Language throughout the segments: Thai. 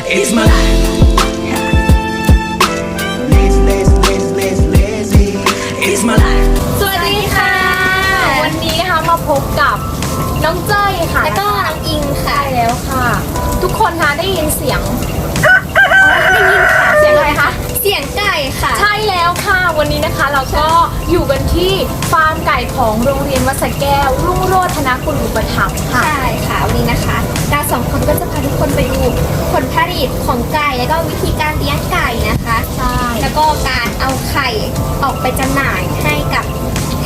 It's my life. Lazy, lazy, lazy, lazy, lazy. It's my life. สวัสดีค่ะ วันนี้นะคะมาพบกับน้องเจ้ยค่ะแล้วก็น้องอิงค่ะใช่แล้วค่ะ ทุกคนนะได้ยินเสียง วันนี้นะคะเราก็อยู่กันที่ฟาร์มไก่ของโรงเรียนวัดสระแก้ว รุ่งโรจนกุลอุปถัมภ์ค่ะ ใช่ค่ะวันนี้นะคะเราสองคนก็จะพาทุกคนไปดูผลผลิตของไก่แล้วก็วิธีการเลี้ยงไก่นะคะ ใช่ แล้วก็การเอาไข่ออกไปจำหน่ายให้กับท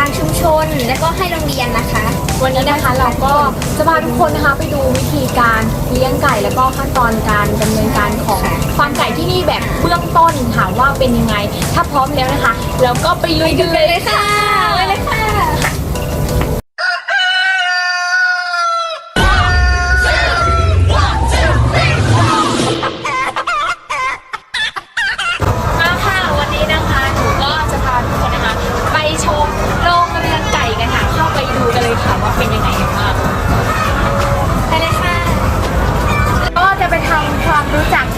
างชุมชนแล้วก็ให้โรงเรียนนะคะ วันนี้นะคะเราก็จะพาทุกคนนะคะไปดูวิธีการเลี้ยงไก่แล้วก็ขั้นตอนการดำเนินการของฟาร์มไก่ที่นี่แบบเบื้องต้นค่ะว่าเป็นยังไง ถ้าพร้อมแล้วนะคะ เราก็ไปลุยกันเลยค่ะไปเลยค่ะ รู้จัก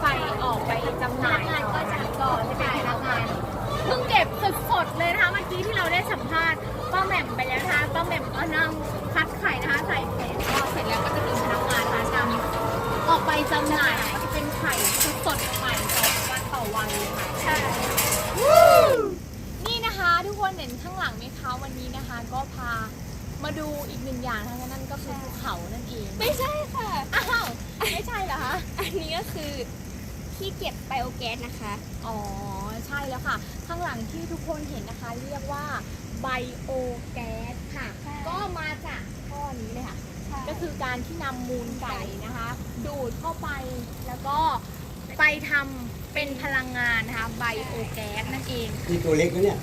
ไข่นะคะเพื่อไปออกไปจำหน่ายต่อก็จะก่อนจะเป็นพนักงานเพิ่งเก็บสดๆเลยนะคะเมื่อกี้ที่เราได้สัมภาษณ์ป้าแหม่มไปแล้วนะคะป้าแหม่มก็นั่งคัดไข่นะคะใส่แผงก็เสร็จแล้วก็จะมีพนักงานนะคะนำออกไปจำหน่ายก็จะเป็นไข่สดๆใหม่ต่อวันต่อวันเลยค่ะใช่นี่นะคะทุกคนเห็นข้างหลังไหมคะวันนี้นะคะ ก็พามาดูอีกหนึ่งอย่างนะคะนั่นก็คือภูเขานั่นเอง ไม่ใช่ค่ะ อ้าว ไม่ใช่เหรอคะ อันนี้ก็คือ ที่เก็บไบโอแก๊สนะคะ อ๋อ ใช่แล้วค่ะ ข้างหลังที่ทุกคนเห็นนะคะ เรียกว่าไบโอแก๊สค่ะ ใช่ ก็มาจากข้อนี้เลยค่ะ ก็คือการที่นำมูลไก่นะคะ ดูดเข้าไปแล้วก็ไปทำเป็นพลังงานนะคะไบโอแก๊สนั่นเอง นี่ตัวเล็กนะเนี่ย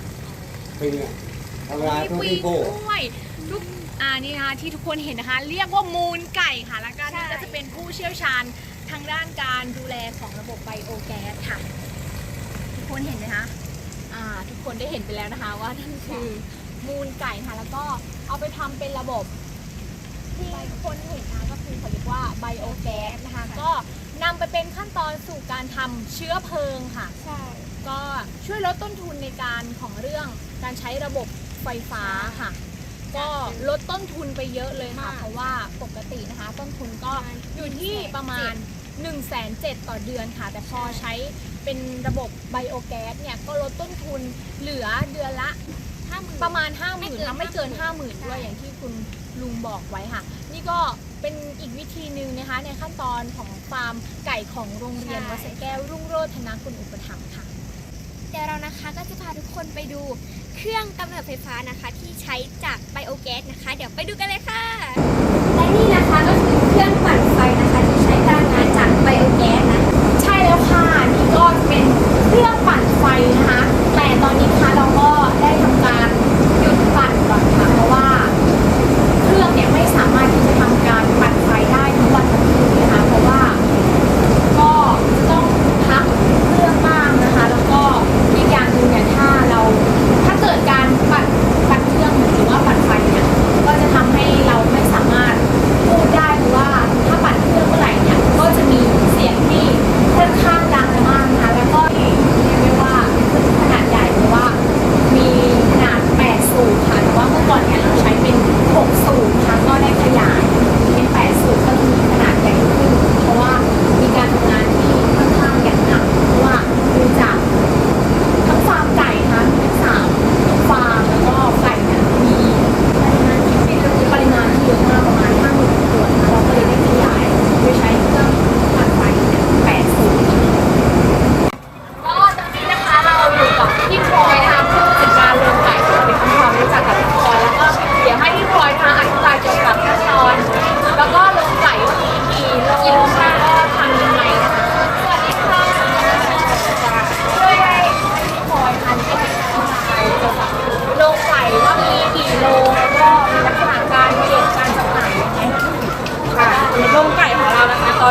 เป็นไงธรรมดามีตัวปีที่กโก้ด้วยทุกอ่านี่นะคะที่ทุกคนเห็นนะคะ เรียกว่ามูลไก่ค่ะแล้วก็นี่ก็จะเป็นผู้เชี่ยวชาญ ทางด้านการดูแลของระบบไบโอแก๊สค่ะ ทุกคนเห็นไหมคะอ่าทุกคนได้เห็นไปแล้วนะคะ ว่านั่นคือมูลไก่ค่ะแล้วก็เอาไปทำเป็นระบบ ที่ทุกคนเห็นนะคะก็คือเขาเรียกว่าไบโอแก๊สนะคะ ก็นำไปเป็นขั้นตอนสู่การทำเชื้อเพลิงค่ะ ใช่ ก็ช่วยลดต้นทุนในการของเรื่องการใช้ระบบไฟฟ้าค่ะ ก็ลดต้นทุนไปเยอะเลยค่ะเพราะว่าปกตินะคะ ต้นทุนก็อยู่ที่ประมาณ 1นึ่งแสนเต่อเดือนค่ะ แต่พอใช้เป็นระบบไบโอแก๊สเนี่ย ก็ลดต้นทุนเหลือเดือนละ ห้าหมื่น ประมาณ 5 0,000ไม่ื่นเกินนะไม่เกิน50,000 50,000ด้วยอย่างที่คุณลุงบอกไว้ค่ะ นี่ก็เป็นอีกวิธีหนึ่งนะคะ ในขั้นตอนของฟาร์มไก่ของโรงเรียนวัดสะแก้วรุ่งโรจน์ธนกุลอุปถัมภ์ค่ะ เดี๋ยวเรานะคะก็จะพาทุกคนไปดูเครื่องกำเนิดไฟฟ้านะคะ ที่ใช้จากไบโอแก๊สนะคะ เดี๋ยวไปดูกันเลยค่ะและ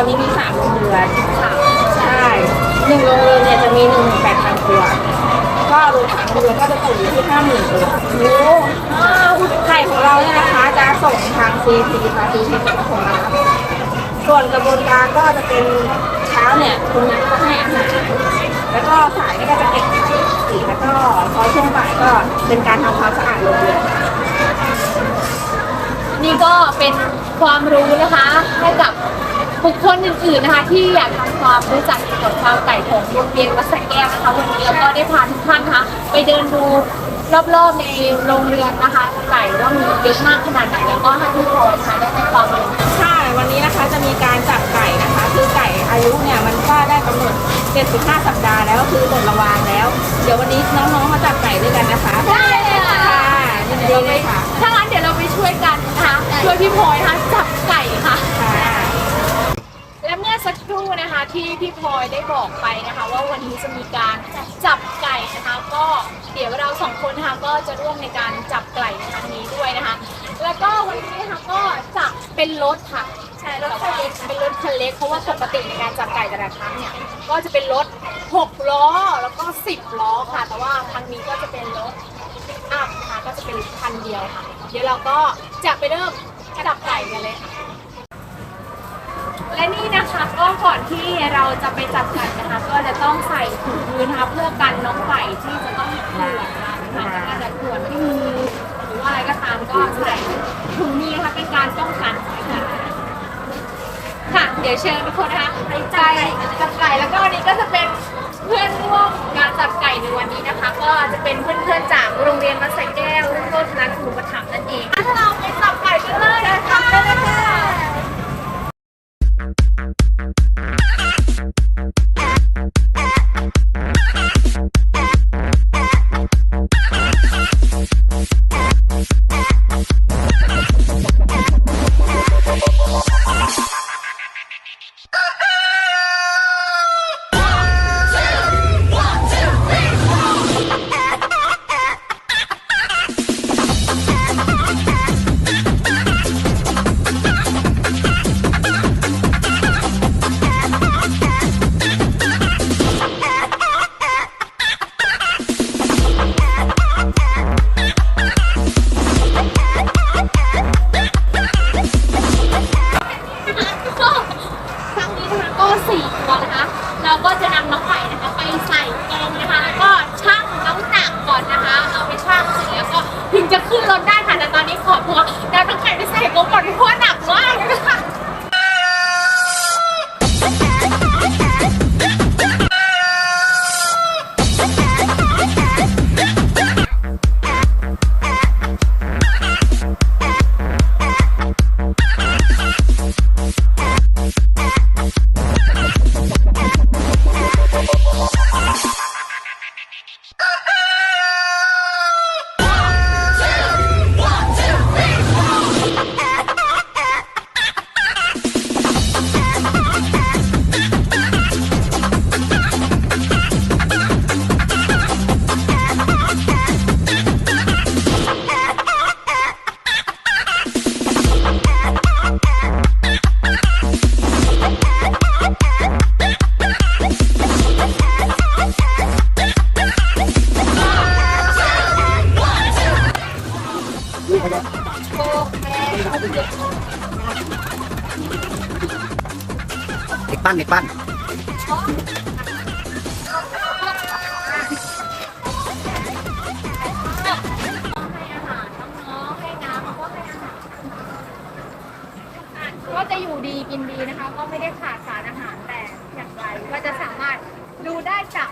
อนนี้มีสามโรงเรือนค่ะใช่หนึ่งโรงเรือนเนี่ยจะมีหนึ่งแปดพันตัว ก็รวมสามโรงเรือนก็จะตกอยู่ที่ห้าหมื่นตัวโอ้ไข่ของเราเนี่ยนะคะ จะส่งทาง CP ค่ะ CP เป็นของเราส่วนกระบวนการก็จะเป็นเช้าเนี่ยคุณนันก็ให้อาหารแล้วก็สายเนี่ยก็จะเก็บไข่สีแล้วก็พอช่วงบ่ายก็เป็นการทำความสะอาดโรงเรือนนี่ก็เป็นความรู้นะคะให้กับ บุคคลอื่นๆนะคะที่อยากทำความรู้จักเกี่ยวกับความไก่ของโรงเรียนวัดสระแก้วนะคะวันนี้เราก็ได้พาทุกท่านนะคะไปเดินดูรอบๆในโรงเรือนนะคะไก่ว่ามีเยอะมากขนาดไหนแล้วก็ให้ทุกคนนะคะได้ให้ความรู้ใช่วันนี้นะคะจะมีการจับไก่นะคะคือไก่อายุเนี่ยมันก็ได้กำหนด 75 สัปดาห์แล้วก็คือหมดระวางแล้ว เดี๋ยววันนี้น้องๆมาจับไก่ด้วยกันนะคะได้เลยค่ะค่ะยินดีเลยค่ะถ้างั้นเดี๋ยวเราไปช่วยกันนะคะช่วยพี่พลอยนะคะจับไก่ค่ะค่ะและเมื่อ สักครู่นะคะ ที่พี่พลอยได้บอกไปนะคะ ว่าวันนี้จะมีการจับไก่นะคะ ก็เดี๋ยวเราสองคนนะคะก็จะร่วมในการจับไก่ในครั้งนี้ด้วยนะคะ แล้วก็วันนี้นะคะก็จะเป็นรถค่ะใช่รถคันเล็กเป็นรถคันเล็กเพราะว่าปกติในการจับไก่แต่ละครั้งเนี่ยก็จะเป็นรถ6ล้อแล้วก็ 10 ล้อค่ะ แต่ว่าครั้งนี้ก็จะเป็นรถปิกอัพนะคะก็จะเป็นคันเดียวค่ะ เดี๋ยวเราก็จะไปเริ่มจับไก่กันเลยค่ะ และนี่นะคะก็ก่อนที่เราจะไปจับไก่นะคะ ก็จะต้องใส่ถุงมือนะคะเพื่อกันน้องไก่ที่จะต้องขวนนะคะอาจจะขวนที่มือหรือว่าอะไรก็ตามก็ใส่ถุงนี้นะคะเป็นการป้องกันค่ะค่ะ เดี๋ยวเชิญทุกคนนะคะไปจับจับไก่แล้วก็วันนี้ก็จะเป็นเพื่อนร่วมการจับไก่ในวันนี้นะคะ ก็จะเป็นเพื่อนๆจากโรงเรียนวัดสระแก้วรุ่งโรจน์ธนคุณอุปถัมนั่นเองถ้าเราไปจับไก่กันเลยนะคะ ก็ไม่ได้ขาดสารอาหารแต่อย่างไรก็จะสามารถดูได้จาก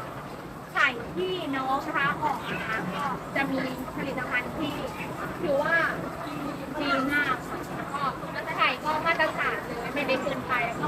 ไข่ที่น้องนะคะออกมาก็จะมีผลิตภัณฑ์ที่ถือว่าดีมากค่ะแล้วก็ไข่ก็มาตรฐานเลยไม่ได้เกินไปแล้วก็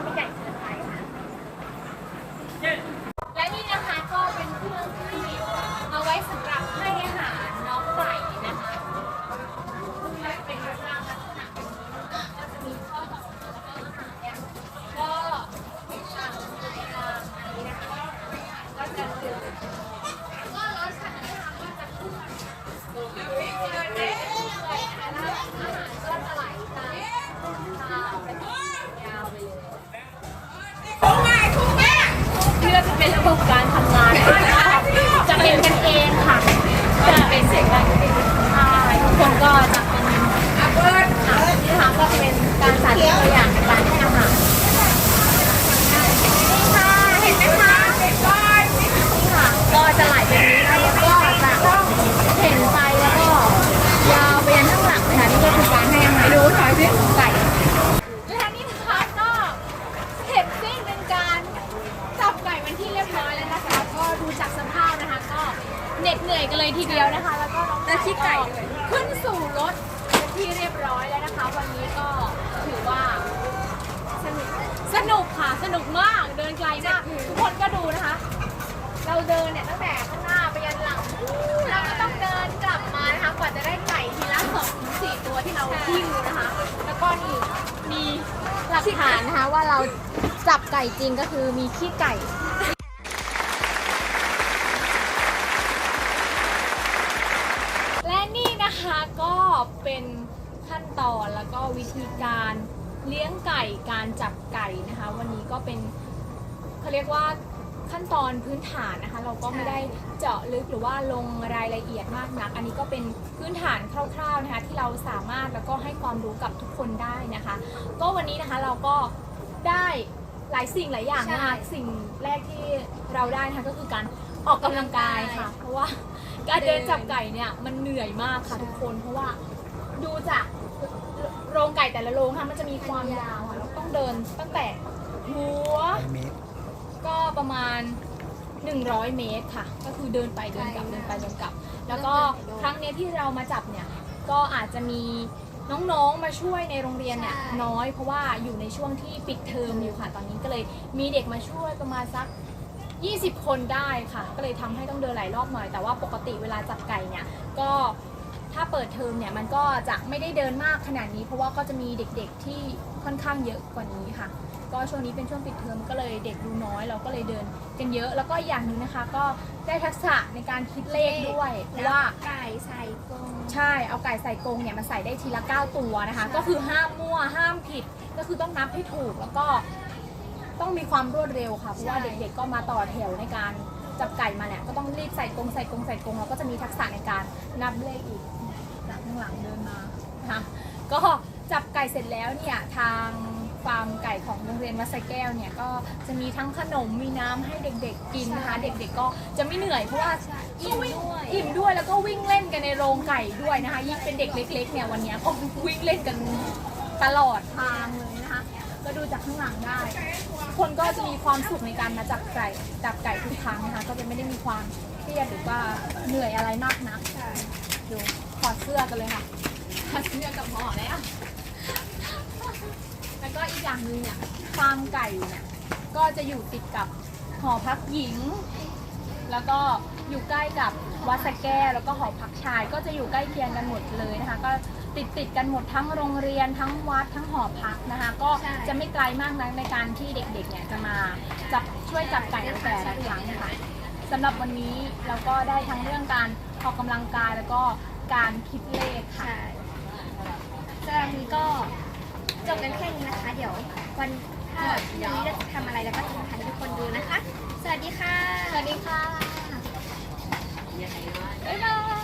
ถึงสี่ตัวที่เราหิ้วนะคะ แล้วก็นี่มีหลักฐานนะคะว่าเราจับไก่จริงก็คือมีขี้ไก่ และนี่นะคะก็เป็นขั้นตอนแล้วก็วิธีการเลี้ยงไก่การจับไก่นะคะ วันนี้ก็เป็นเขาเรียกว่า ขั้นตอนพื้นฐานนะคะ เราก็ไม่ได้เจาะลึกหรือว่าลงรายละเอียดมากนัก อันนี้ก็เป็นพื้นฐานคร่าวๆนะคะที่เราสามารถแล้วก็ให้ความรู้กับทุกคนได้นะคะ ก็วันนี้นะคะเราก็ได้หลายสิ่งหลายอย่างนะคะสิ่งแรกที่เราได้นะคะก็คือการออกกำลังกายค่ะ เพราะว่าการเดินจับไก่เนี่ยมันเหนื่อยมากค่ะทุกคน เพราะว่าดูจากโรงไก่แต่ละโรงค่ะมันจะมีความยาวค่ะเราต้องเดินตั้งแต่หัวเมตร ก็ประมาณ 100 เมตรค่ะ ก็คือเดินไปเดินกลับเดินไปเดินกลับ แล้วก็ครั้งเนี้ยที่เรามาจับเนี่ยก็อาจจะมีน้องๆ มาช่วยในโรงเรียนเนี่ยน้อยเพราะว่าอยู่ในช่วงที่ปิดเทอมอยู่ค่ะ ตอนนี้ก็เลยมีเด็กมาช่วยประมาณสัก 20 คนได้ค่ะ ก็เลยทำให้ต้องเดินหลายรอบหน่อย แต่ว่าปกติเวลาจับไก่เนี่ยก็ถ้าเปิดเทอมเนี่ยมันก็จะไม่ได้เดินมากขนาดนี้ เพราะว่าก็จะมีเด็กๆที่ค่อนข้างเยอะกว่านี้ค่ะ ก็ช่วงนี้เป็นช่วงปิดเทอมก็เลยเด็กดูน้อย เราก็เลยเดินกันเยอะแล้วก็อย่างหนึงนะคะ ก็ได้ทักษะในการคิดเลขด้วยเพราะว่า ไก่ใส่กรงใช่เอาไก่ใส่กรงเนี่ยมาใส่ได้ทีละ9ตัวนะคะ ก็คือห้ามมั่วห้ามผิดก็คือต้องนับให้ถูกแล้วก็ ต้องมีความรวดเร็วค่ะเพราะว่าเด็กๆก็มาต่อแถวในการจับไก่มาเนี่ยก็ต้องรีบใส่กรงใส่กรงใส่กรงแล้วก็จะมีทักษะในการนับเลขอีกจากข้างหลังเดินมานะคะก็จับไก่เสร็จแล้วเนี่ยทาง ฟาร์มไก่ของโรงเรียนวัดไซแก้วเนี่ยก็จะมีทั้งขนมมีน้ำให้เด็กๆกินนะคะเด็กๆก็จะไม่เหนื่อยเพราะว่าอิ่มด้วยอิ่มด้วยแล้วก็วิ่งเล่นกันในโรงไก่ด้วยนะคะยิ่งเป็นเด็กเล็กๆเนี่ยวันเนี้ยก็วิ่งเล่นกันตลอดทางเลยนะคะก็ดูจากข้างหลังได้ทุกคนก็จะมีความสุขในการมาจับไก่จับไก่ทุกครั้งนะคะก็จะไม่ได้มีความเครียดหรือว่าเหนื่อยอะไรมากนักดูถอดเสื้อกันเลยค่ะถอดเสื้อกับหมอแล้ว แล้วก็อีกอย่างหนึ่งเนี่ยฟาร์มไก่เนี่ยก็จะอยู่ติดกับหอพักหญิง แล้วก็อยู่ใกล้กับวัดสแก้วแล้วก็หอพักชาย ก็จะอยู่ใกล้เคียงกันหมดเลยนะคะ ก็ติดติดกันหมดทั้งโรงเรียนทั้งวัดทั้งหอพักนะคะ ก็จะไม่ไกลมากนักในการที่เด็กๆเนี่ยจะมาจับช่วยจับไก่แต่ละครั้งค่ะสำหรับวันนี้เราก็ได้ทั้งเรื่องการออกกำลังกายแล้วก็การคิดเลขค่ะสำหรับวันนี้ก็ จบกันแค่นี้นะคะ เดี๋ยววันถ้าวันนี้เราจะทำอะไรแล้วก็จะทำให้ทุกคนดูนะคะ สวัสดีค่ะ สวัสดีค่ะ บ๊ายบาย